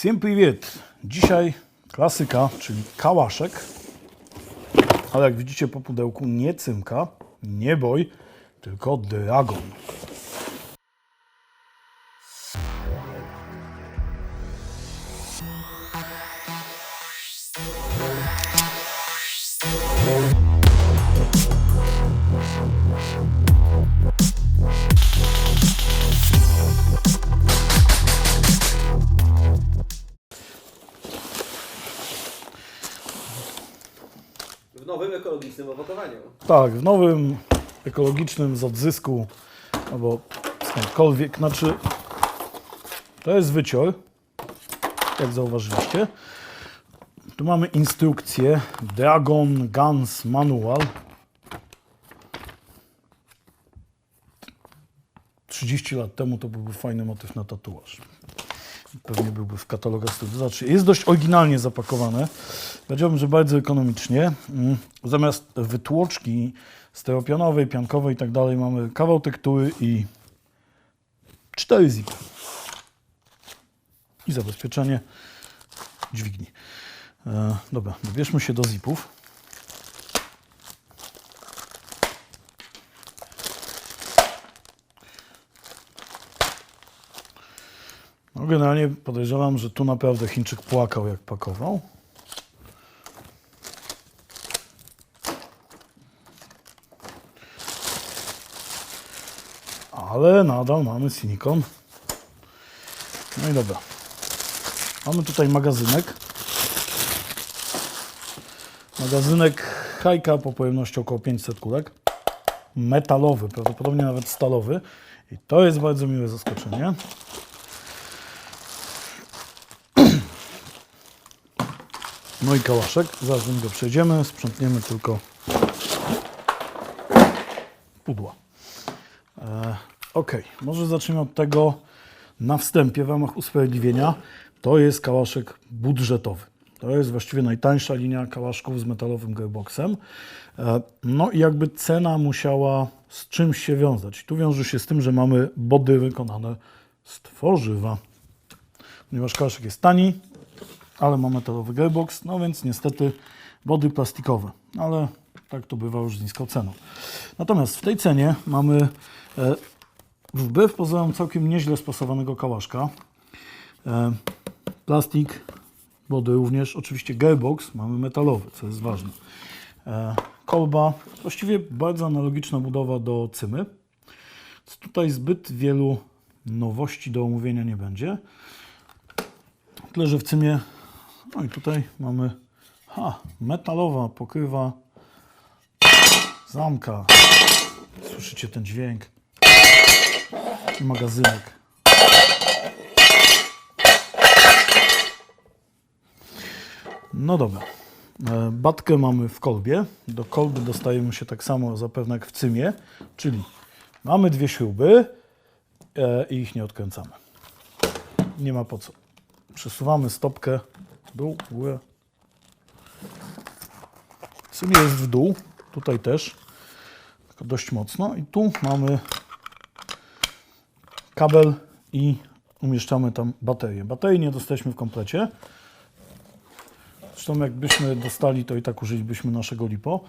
Всем привет! Dzisiaj klasyka, czyli kałaszek. Ale jak widzicie po pudełku nie cymka, nie boj, tylko dragon. Ekologicznym opakowaniu. Tak, w nowym ekologicznym z odzysku, albo skądkolwiek, znaczy to jest wycior, jak zauważyliście. Tu mamy instrukcję Dragon Guns Manual. 30 lat temu to byłby fajny motyw na tatuaż. Pewnie byłby w katalogach studiów. Jest dość oryginalnie zapakowane. Powiedziałbym, że bardzo ekonomicznie. Mm, Zamiast wytłoczki stereopianowej, piankowej i tak dalej mamy kawał tektury i cztery zipy. I zabezpieczenie dźwigni. E, dobra, wybierzmy się do zipów. No generalnie podejrzewam, że tu naprawdę Chińczyk płakał jak pakował. Ale nadal mamy silikon. No i dobra. Mamy tutaj magazynek. Magazynek Hajka po pojemności około 500 kulek. Metalowy, prawdopodobnie nawet stalowy. I to jest bardzo miłe zaskoczenie. No i kałaszek. Zaraz niego przejdziemy. Sprzątniemy tylko pudła. E, ok, może zacznijmy od tego na wstępie w ramach usprawiedliwienia. To jest kałaszek budżetowy. To jest właściwie najtańsza linia kałaszków z metalowym gearboxem. E, no i jakby cena musiała z czymś się wiązać. Tu wiąże się z tym, że mamy body wykonane z tworzywa. Ponieważ kałaszek jest tani, ale ma metalowy gearbox, no więc niestety body plastikowe, ale tak to bywa już z niską ceną. Natomiast w tej cenie mamy e, wbrew pozorom całkiem nieźle spasowanego kałaszka. E, plastik, body również, oczywiście gearbox mamy metalowy, co jest ważne. E, kolba, właściwie bardzo analogiczna budowa do cymy. Tutaj zbyt wielu nowości do omówienia nie będzie. Tyle, że w cymie no i tutaj mamy ha, metalowa pokrywa zamka. Słyszycie ten dźwięk. I magazynek. No dobra. E, Batkę mamy w kolbie. Do kolby dostajemy się tak samo zapewne jak w cymie, czyli mamy dwie śruby e, i ich nie odkręcamy. Nie ma po co. Przesuwamy stopkę dół. W sumie jest w dół, tutaj też, dość mocno. I tu mamy kabel i umieszczamy tam baterię. Baterii nie dostaliśmy w komplecie. Zresztą jakbyśmy dostali, to i tak użylibyśmy naszego LiPo.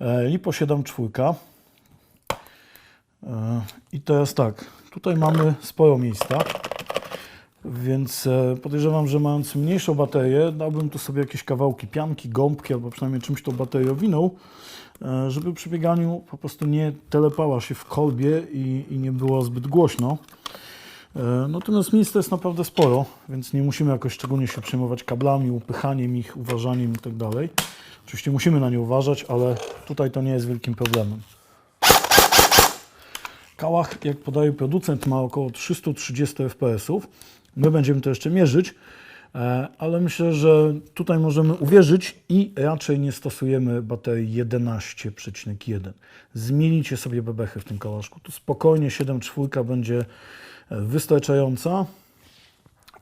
E, LiPo 7.4. E, I teraz tak, tutaj mamy sporo miejsca. Więc e, podejrzewam, że mając mniejszą baterię, dałbym tu sobie jakieś kawałki pianki, gąbki, albo przynajmniej czymś tą baterię owinął, e, żeby przy bieganiu po prostu nie telepała się w kolbie i, i nie było zbyt głośno. E, Natomiast miejsca jest naprawdę sporo, więc nie musimy jakoś szczególnie się przejmować kablami, upychaniem ich, uważaniem itd. Oczywiście musimy na nie uważać, ale tutaj to nie jest wielkim problemem. Kałach, jak podaje producent, ma około 330 fps. My będziemy to jeszcze mierzyć, e, ale myślę, że tutaj możemy uwierzyć i raczej nie stosujemy baterii 11,1. Zmienicie sobie bebechy w tym kałaszku. Tu spokojnie 7,4 będzie e, wystarczająca.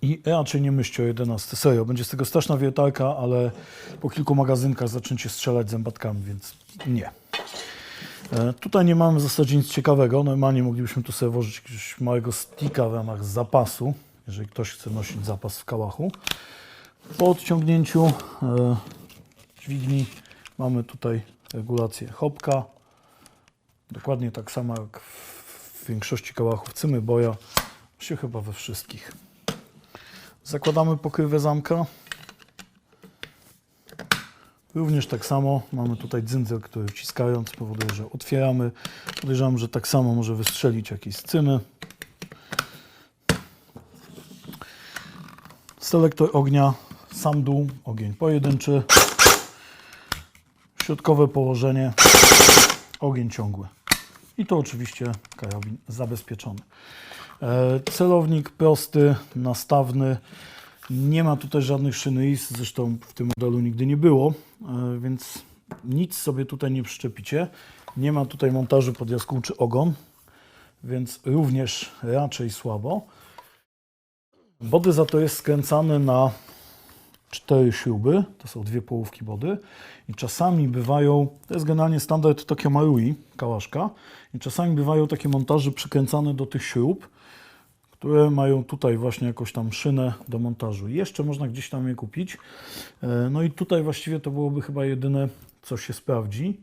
I raczej nie myślcie o 11. Serio, będzie z tego straszna wiertarka, ale po kilku magazynkach zaczniecie strzelać zębatkami, więc nie. E, Tutaj nie mamy w zasadzie nic ciekawego. Normalnie moglibyśmy tu sobie włożyć jakiegoś małego sticka w ramach zapasu, jeżeli ktoś chce nosić zapas w kałachu. Po odciągnięciu e, dźwigni mamy tutaj regulację hopka. Dokładnie tak samo jak w większości kałachów cymy-boja, się chyba we wszystkich. Zakładamy pokrywę zamka. Również tak samo mamy tutaj dzyndzel, który wciskając powoduje, że otwieramy. Podejrzewam, że tak samo może wystrzelić jakieś cymy. Selektor ognia, sam dół, ogień pojedynczy. Środkowe położenie, ogień ciągły. I to oczywiście karabin zabezpieczony. E, Celownik prosty, nastawny. Nie ma tutaj żadnych szyny IS, zresztą w tym modelu nigdy nie było, e, więc nic sobie tutaj nie przyczepicie. Nie ma tutaj montażu pod jaskółczy ogon, więc również raczej słabo. Body za to jest skręcany na cztery śruby, to są dwie połówki body i czasami bywają, to jest generalnie standard Tokyo Marui, kałaszka, i czasami bywają takie montaże przykręcane do tych śrub, które mają tutaj właśnie jakąś tam szynę do montażu. Jeszcze można gdzieś tam je kupić. E, No i tutaj właściwie to byłoby chyba jedyne, co się sprawdzi.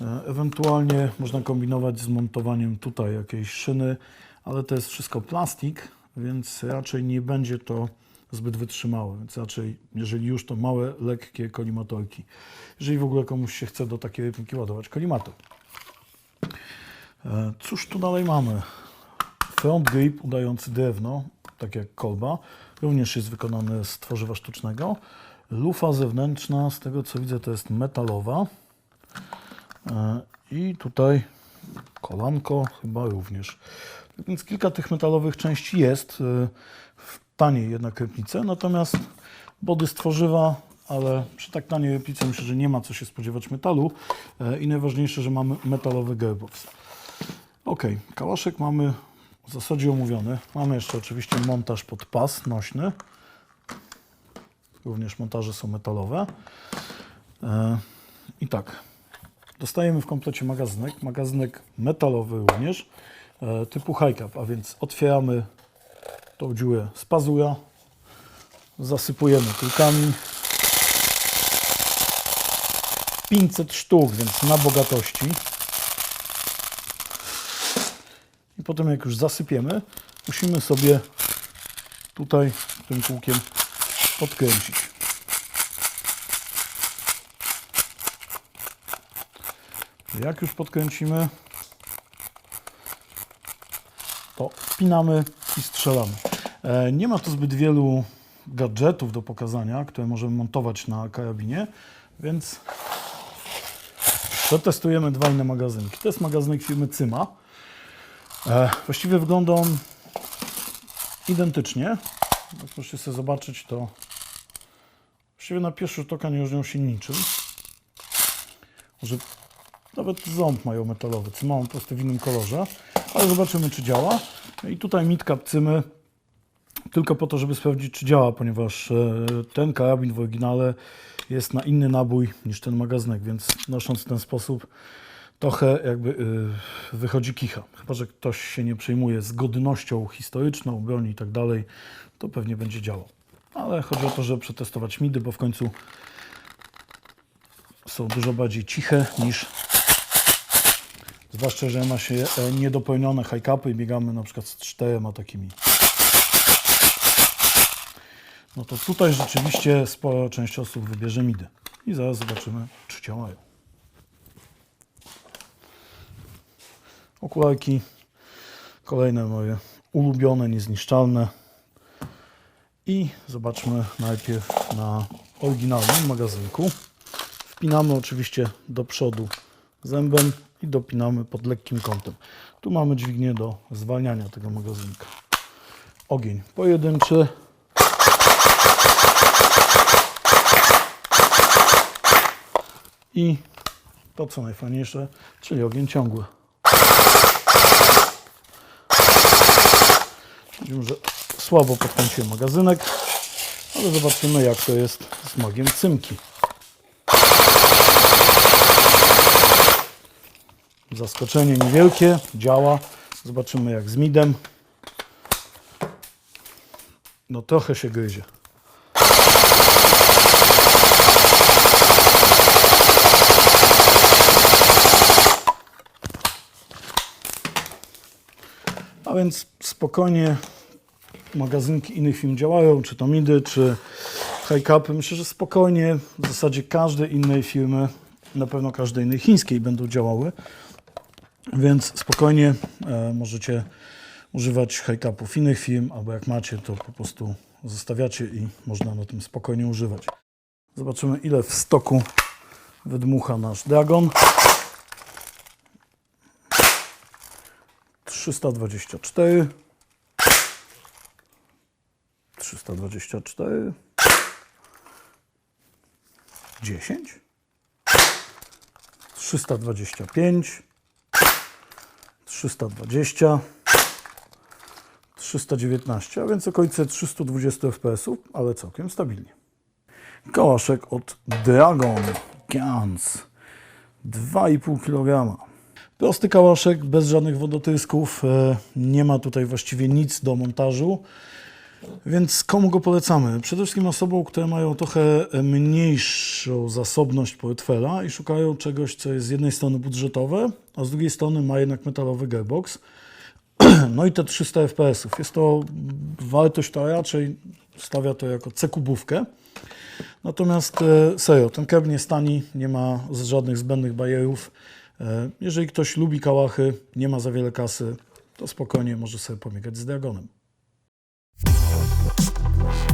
E, Ewentualnie można kombinować z montowaniem tutaj jakiejś szyny, ale to jest wszystko plastik, więc raczej nie będzie to zbyt wytrzymałe. Więc raczej, jeżeli już, to małe, lekkie kolimatorki. Jeżeli w ogóle komuś się chce do takiej rybki ładować kolimator. E, Cóż tu dalej mamy? Front grip udający drewno, tak jak kolba, również jest wykonany z tworzywa sztucznego. Lufa zewnętrzna, z tego co widzę, to jest metalowa. E, I tutaj kolanko chyba również. Więc kilka tych metalowych części jest e, w taniej jednak rybnicy, natomiast body z tworzywa, ale przy tak taniej rybnicy myślę, że nie ma co się spodziewać metalu. E, I najważniejsze, że mamy metalowy gearbox. Ok, kałaszek mamy w zasadzie omówiony. Mamy jeszcze oczywiście montaż pod pas nośny. Również montaże są metalowe. E, I tak, dostajemy w komplecie magazynek. Magazynek metalowy również, typu high cap, a więc otwieramy tą dziurę z pazura, zasypujemy kulkami. 500 sztuk, więc na bogatości. I potem jak już zasypiemy, musimy sobie tutaj tym kółkiem podkręcić. Jak już podkręcimy, to wpinamy i strzelamy. E, Nie ma tu zbyt wielu gadżetów do pokazania, które możemy montować na karabinie, więc przetestujemy dwa inne magazynki. To jest magazynek firmy Cyma. E, właściwie wygląda on identycznie. Jak możecie sobie zobaczyć, to właściwie na pierwszy rzut oka nie różnią się niczym. Może nawet ząb mają metalowy, co mam po prostu w innym kolorze, ale zobaczymy, czy działa. I tutaj mitka cymy tylko po to, żeby sprawdzić, czy działa, ponieważ e, ten karabin w oryginale jest na inny nabój niż ten magazynek, więc nosząc w ten sposób trochę jakby y, wychodzi kicha. Chyba, że ktoś się nie przejmuje zgodnością historyczną broni i tak dalej, to pewnie będzie działał. Ale chodzi o to, żeby przetestować midy, bo w końcu są dużo bardziej ciche niż zwłaszcza, że ma się e, niedopełnione high-capy i biegamy na przykład z czterema takimi. No to tutaj rzeczywiście spora część osób wybierze midy. I zaraz zobaczymy, czy działają. Okularki. Kolejne moje ulubione, niezniszczalne. I zobaczmy najpierw na oryginalnym magazynku. Wpinamy oczywiście do przodu zębem i dopinamy pod lekkim kątem. Tu mamy dźwignię do zwalniania tego magazynka. Ogień pojedynczy. I to co najfajniejsze, czyli ogień ciągły. Widzimy, że słabo podkręciłem magazynek, ale zobaczymy jak to jest z magiem cymki. Zaskoczenie niewielkie, działa. Zobaczymy jak z midem. No trochę się gryzie. A więc spokojnie magazynki innych firm działają, czy to Midy, czy High-Capy. Myślę, że spokojnie w zasadzie każdej innej firmy, na pewno każdej innej chińskiej będą działały. Więc spokojnie e, możecie używać high-capów innych firm, albo jak macie, to po prostu zostawiacie i można na tym spokojnie używać. Zobaczymy, ile w stoku wydmucha nasz Dragon. 324 324 10 325 320 319, a więc okolice 320 fps, ale całkiem stabilnie. Kołaszek od Dragon Gans 2,5 kg. Prosty kałaszek, bez żadnych wodotrysków, e, nie ma tutaj właściwie nic do montażu. Więc komu go polecamy? Przede wszystkim osobom, które mają trochę mniejszą zasobność portfela i szukają czegoś, co jest z jednej strony budżetowe, a z drugiej strony ma jednak metalowy gearbox. No i te 300 fps. Jest to wartość, która raczej stawia to jako C-kubówkę. Natomiast e, serio, ten keb nie stani, nie ma żadnych zbędnych bajerów. E, Jeżeli ktoś lubi kałachy, nie ma za wiele kasy, to spokojnie może sobie pobiegać z Dragonem.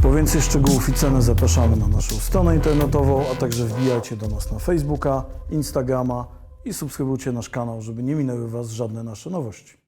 Po więcej szczegółów i ceny zapraszamy na naszą stronę internetową, a także wbijajcie do nas na Facebooka, Instagrama i subskrybujcie nasz kanał, żeby nie minęły Was żadne nasze nowości.